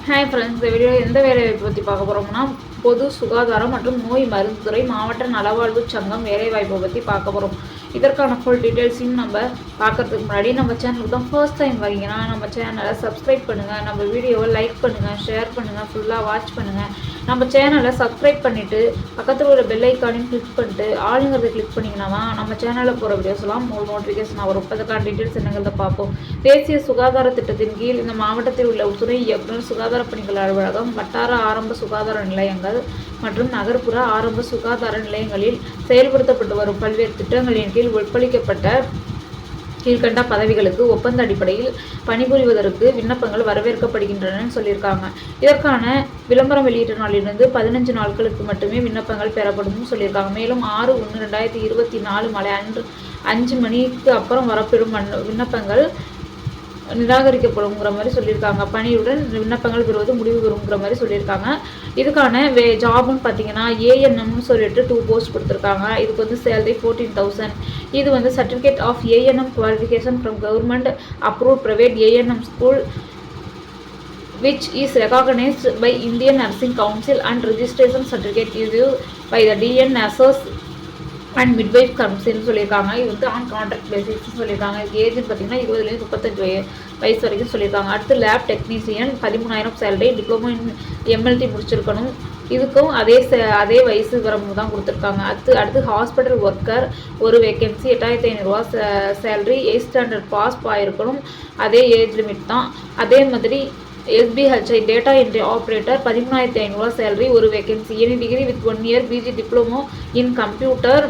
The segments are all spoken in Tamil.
ஹாய் ஃப்ரெண்ட்ஸ் இந்த வீடியோ எந்த வேலையை பற்றி பார்க்க போகிறோம்னா பொது சுகாதாரம் மற்றும் நோய் மருந்துத்துறை மாவட்ட நலவாழ்வு சங்கம் வேலைவாய்ப்பை பற்றி பார்க்க போகிறோம் இதற்கான ஃபுல் டீட்டெயில்ஸையும் நம்ம பார்க்கறதுக்கு முன்னாடி நம்ம சேனலுக்கு தான் ஃபர்ஸ்ட் டைம் வரீங்கன்னா நம்ம சேனலை சப்ஸ்கிரைப் பண்ணுங்கள் நம்ம வீடியோவை லைக் பண்ணுங்கள் ஷேர் பண்ணுங்கள் ஃபுல்லாக வாட்ச் பண்ணுங்கள் நம்ம சேனலை சப்ஸ்கிரைப் பண்ணிவிட்டு பக்கத்தில் ஒரு பெல் ஐக்கானையும் கிளிக் பண்ணிட்டு ஆளுங்கிறத கிளிக் பண்ணிங்கன்னா தான் நம்ம சேனலில் போகிற வீடியோஸ்லாம் உங்களுக்கு நோட்டிஃபிகேஷன் வரும். அதுக்கான டீட்டெயில்ஸ் என்னங்கிறத பார்ப்போம். தேசிய சுகாதார திட்டத்தின் கீழ் இந்த மாவட்டத்தில் உள்ள துணை இயக்குநர் சுகாதார பணிகள் அலுவலகம் வட்டார ஆரம்ப சுகாதார நிலையங்கள் மற்றும் நகர்ப்புற ஆரம்ப சுகாதார நிலையங்களில் செயல்படுத்தப்பட்டு வரும் பல்வேறு திட்டங்களின் கீழ் உட்பளிக்கப்பட்ட கீழ்கண்ட பதவிகளுக்கு ஒப்பந்த அடிப்படையில் பணிபுரிவதற்கு விண்ணப்பங்கள் வரவேற்கப்படுகின்றன சொல்லியிருக்காங்க. இதற்கான விளம்பரம் வெளியிட்ட நாளிலிருந்து பதினஞ்சு நாட்களுக்கு மட்டுமே விண்ணப்பங்கள் பெறப்படும் சொல்லியிருக்காங்க. மேலும் ஆறு ஒன்று ரெண்டாயிரத்தி இருபத்தி நாலு மலை அன்று அஞ்சு மணிக்கு அப்புறம் வரப்பெறும் விண்ணப்பங்கள் நிராகரிக்கப்படுங்கிற மாதிரி சொல்லியிருக்காங்க. பணியுடன் விண்ணப்பங்கள் பெறுவது முடிவு பெறுங்கிற மாதிரி சொல்லியிருக்காங்க. இதுக்கான வே ஜாப்னு பார்த்தீங்கன்னா ஏஎன்எம்னு சொல்லிட்டு டூ போஸ்ட் கொடுத்துருக்காங்க. இதுக்கு வந்து சேலரி ஃபோர்டீன் தௌசண்ட் இது வந்து certificate of ANM qualification from government approve private ANM school which is recognized by Indian Nursing Council and registration certificate. issued by the DN Nurses and midwife கவுன்சில்னு சொல்லியிருக்காங்க. இது வந்து ஆன் கான்ட்ராக்ட் பேசிஸ் சொல்லியிருக்காங்க. இதுக்கு ஏஜ் பார்த்தீங்கன்னா இருபதுலேருந்து முப்பத்தஞ்சு வய வயசு வரைக்கும் சொல்லியிருக்காங்க. அடுத்து லேப் டெக்னீசியன் பதிமூணாயிரம் சேலரி டிப்ளமோ இன் எம்எல்டி முடிச்சிருக்கணும். இதுக்கும் அதே அதே வயசு வரம்பு தான் கொடுத்துருக்காங்க. அடுத்து அடுத்து ஹாஸ்பிட்டல் ஒர்க்கர் ஒரு வேக்கன்சி எட்டாயிரத்தி ஐநூறுரூவா சேலரி எயிட் ஸ்டாண்டர்ட் பாஸ் ஆகிருக்கணும் அதே ஏஜ் லிமிட் தான். அதே மாதிரி எஸ்பிஹெச்ஐ டேட்டா என்ட்ரி ஆப்ரேட்டர் பதிமூணாயிரத்தி ஐநூறுரூவா சேலரி ஒரு vacancy any degree with one year PG diploma in computer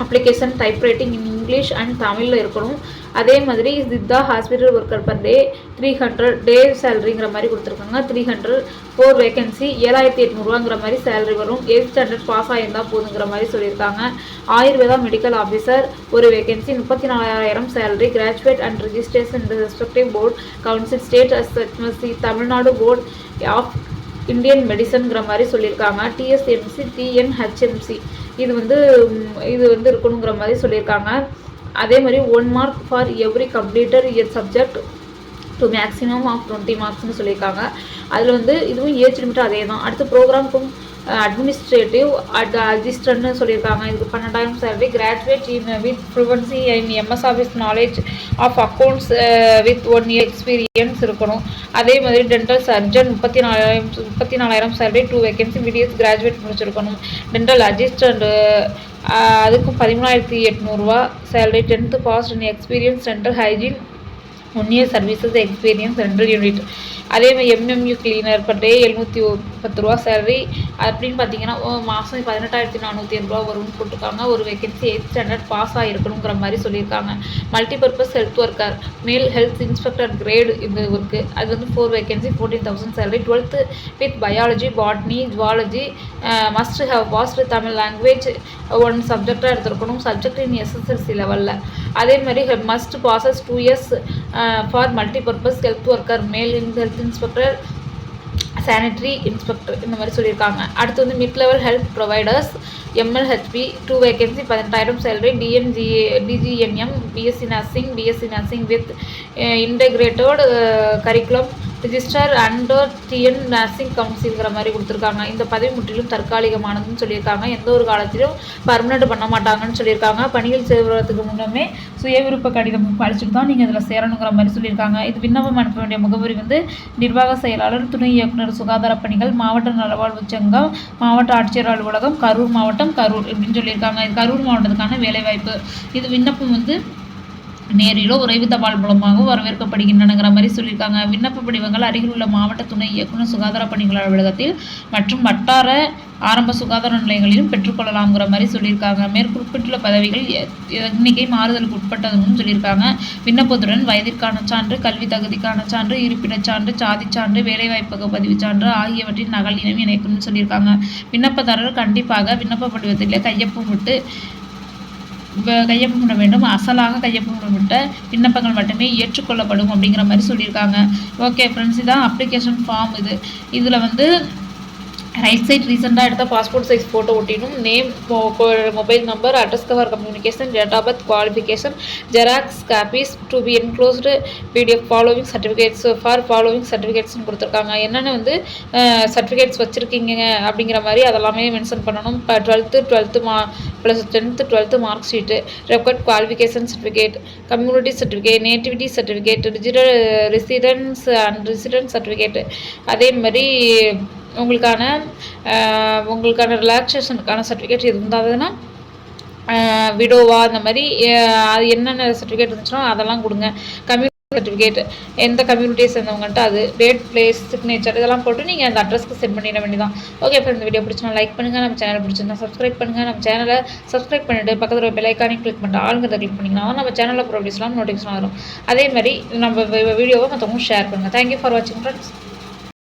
application typewriting in English and தமிழில் இருக்கணும். அதே மாதிரி Siddha hospital worker per day three hundred day சேலரிங்கிற மாதிரி கொடுத்துருக்காங்க. த்ரீ ஹண்ட்ரட் ஃபோர் வேகன்சி ஏழாயிரத்தி எட்நூறுவாங்கிற மாதிரி சேலரி வரும். எயிட் ஸ்டாண்டர்ட் பாஸ் ஆகியிருந்தால் போதுங்கிற மாதிரி சொல்லியிருக்காங்க. ஆயுர்வேதா மெடிக்கல் ஆஃபீஸர் ஒரு வேகன்சி முப்பத்தி நாலாயிரம் salary graduate and registration respective board council state அசி தமிழ்நாடு போர்ட் ஆஃப் இந்தியன் மெடிசன்கிற மாதிரி சொல்லியிருக்காங்க. டிஎஸ்எம்சி டிஎன்ஹெச்எம்சி இது வந்து இது வந்து இருக்கணுங்கிற மாதிரி சொல்லியிருக்காங்க. அதே மாதிரி one mark for every completed year subject to maximum of twenty மார்க்ஸ்னு சொல்லியிருக்காங்க. அதில் வந்து இதுவும் ஏஜ் லிமிட் அதே தான் அடுத்து ப்ரோக்ராம்க்கும் அட்மினிஸ்ட்ரேட்டிவ் அட் அசிஸ்டன்ட்னு சொல்லியிருக்காங்க. இதுக்கு பன்னெண்டாயிரம் salary graduate in with fluency in MS office knowledge of accounts with one year experience இருக்கணும். அதே மாதிரி டென்டல் சர்ஜன் முப்பத்தி நாலாயிரம் முப்பத்தி நாலாயிரம் salary two vacancy BDS graduate முடிச்சிருக்கணும். டென்டல் அசிஸ்டண்ட் அதுக்கு பதிமூணாயிரத்தி எட்நூறுரூவா salary tenth pass in experience central hygiene one year services experience ரெண்டு யூனிட் அதே மாதிரி எம்எம்யூ கிளீனர் பர் டே எழுநூற்றி பத்து ரூபா சேலரி அப்படின்னு பார்த்தீங்கன்னா மாதம் பதினெட்டாயிரத்தி நானூற்றி எண்பது ரூபா வரும்னு போட்டிருக்காங்க. ஒரு வேகன்சி எயிட் ஸ்டாண்டர்ட் பாஸ் ஆகிருக்கணுங்கிற மாதிரி சொல்லியிருக்காங்க. Multipurpose health worker male health inspector grade இந்த ஒர்க்கு அது வந்து four vacancy fourteen thousand salary twelfth with biology botany zoology must have passed Tamil language one சப்ஜெக்டாக எடுத்துருக்கணும். சப்ஜெக்ட் இன் எஸ்எஸ்எல்சி லெவலில் அதே மாதிரி must passes two years for multipurpose health worker male health inspector sanitary inspector இந்த மாதிரி சொல்லியிருக்காங்க. அடுத்து வந்து mid level health providers MLHP two vacancy பதினெட்டாயிரம் salary TNG DGNM BSc nursing BSc nursing with integrated curriculum register under TN nursing கவுன்சில்ங்கிற மாதிரி கொடுத்துருக்காங்க. இந்த பதவி முற்றிலும் தற்காலிகமானதுன்னு சொல்லியிருக்காங்க. எந்த ஒரு காலத்திலும் பர்மனெண்ட் பண்ண மாட்டாங்கன்னு சொல்லியிருக்காங்க. பணியில் சேர்வதற்கு முன்னமே சுய விருப்ப கடிதம் படிச்சுட்டு தான் நீங்கள் இதில் சேரணுங்கிற மாதிரி சொல்லியிருக்காங்க. இது விண்ணப்பம் அனுப்ப வேண்டிய முகவரி வந்து நிர்வாக செயலாளர் துணை இயக்குனர் சுகாதார பணிகள் மாவட்ட நலவாழ்வு சங்கம் மாவட்ட ஆட்சியர் அலுவலகம் கரூர் மாவட்டம் கரூர் அப்படின்னு சொல்லியிருக்காங்க. இது கரூர் மாவட்டத்துக்கான வேலைவாய்ப்பு. இது விண்ணப்பம் வந்து நேரிலோ உறைவு தபால் மூலமாகவும் வரவேற்கப்படுகின்றனங்கிற மாதிரி சொல்லியிருக்காங்க. விண்ணப்ப படிவங்கள் அருகில் உள்ள மாவட்ட துணை இயக்குநர் சுகாதார பணிகள் அலுவலகத்தில் மற்றும் வட்டார ஆரம்ப சுகாதார நிலையங்களிலும் பெற்றுக்கொள்ளலாம்ங்கிற மாதிரி சொல்லியிருக்காங்க. மேற்குறிப்பிட்டுள்ள பதவிகள் எண்ணிக்கை மாறுதலுக்கு உட்பட்டதுன்னு சொல்லியிருக்காங்க. விண்ணப்பத்துடன் வயதிற்கான சான்று கல்வி தகுதிக்கான சான்று இருப்பிடச் சான்று சாதி சான்று வேலைவாய்ப்பு பதிவு சான்று ஆகியவற்றின் நகல் இனம் இணைக்கணும்னு சொல்லியிருக்காங்க. விண்ணப்பதாரர் கண்டிப்பாக விண்ணப்ப படிவத்தில் கையொப்பம் விட்டு கையொப்பமிட வேண்டும். அசலாக கையொப்பமிட விண்ணப்பங்கள் மட்டுமே ஏற்றுக்கொள்ளப்படும் அப்படிங்கிற மாதிரி சொல்லியிருக்காங்க. ஓகே ஃப்ரெண்ட்ஸ் இதான் அப்ளிகேஷன் ஃபார்ம் இது. இதில் வந்து ரைட் சைட் ரீசெண்டாக எடுத்த passport size photo ஒட்டினும் name mobile number address cover communication date of birth qualification xerox copies to be enclosed PDF following certificates for following சர்டிஃபிகேட்ஸ்னு கொடுத்துருக்காங்க. என்னென்ன வந்து சர்டிஃபிகேட்ஸ் வச்சுருக்கீங்க அப்படிங்கிற மாதிரி அதெல்லாமே மென்ஷன் பண்ணணும். இப்போ டுவெல்த்து டுவெல்த்து மா plus tenth twelfth mark sheet record qualification certificate community certificate nativity certificate ரிஜிட residence and residence certificate அதே மாதிரி உங்களுக்கான உங்களுக்கான ரிலாக்ஸேஷனுக்கான சர்டிஃபிகேட் இது இருந்தாதுன்னா விடோவா அந்த மாதிரி அது என்னென்ன சர்டிஃபிகேட் இருந்துச்சுன்னா அதெல்லாம் கொடுங்க. கம்யூனிட்டி சர்டிஃபிகேட் எந்த கம்யூனிட்டியை சேர்ந்தவங்கன்ட்டு அது டேட் பிளேஸ் சிக்னேச்சர் இதெல்லாம் போட்டு நீங்கள் அந்த அட்ரஸ்க்கு சென்ட் பண்ணிட வேண்டியதான் ஓகே இப்போ இந்த வீடியோ பிடிச்சினா லைக் பண்ணுங்கள் நம்ம சேனல் பிடிச்சிருந்தா சப்ஸ்கிரைப் பண்ணுங்கள் நம்ம சேனலை சப்ஸ்கிரைப் பண்ணிட்டு பக்கத்தில் ஒரு ஐக்கானே கிளிக் பண்ணிட்டு ஆளுங்கிறத கிளிக் பண்ணிங்கன்னா நம்ம சேனலில் ப்ரோடியூஸ்லாம் நோட்டிஃபிகேஷன் வரும். அதே மாதிரி நம்ம வீடியோவை மற்றவங்க ஷேர் பண்ணுங்கள் தேங்க்யூ ஃபார் வாட்சிங் ஃப்ரெண்ட்ஸ்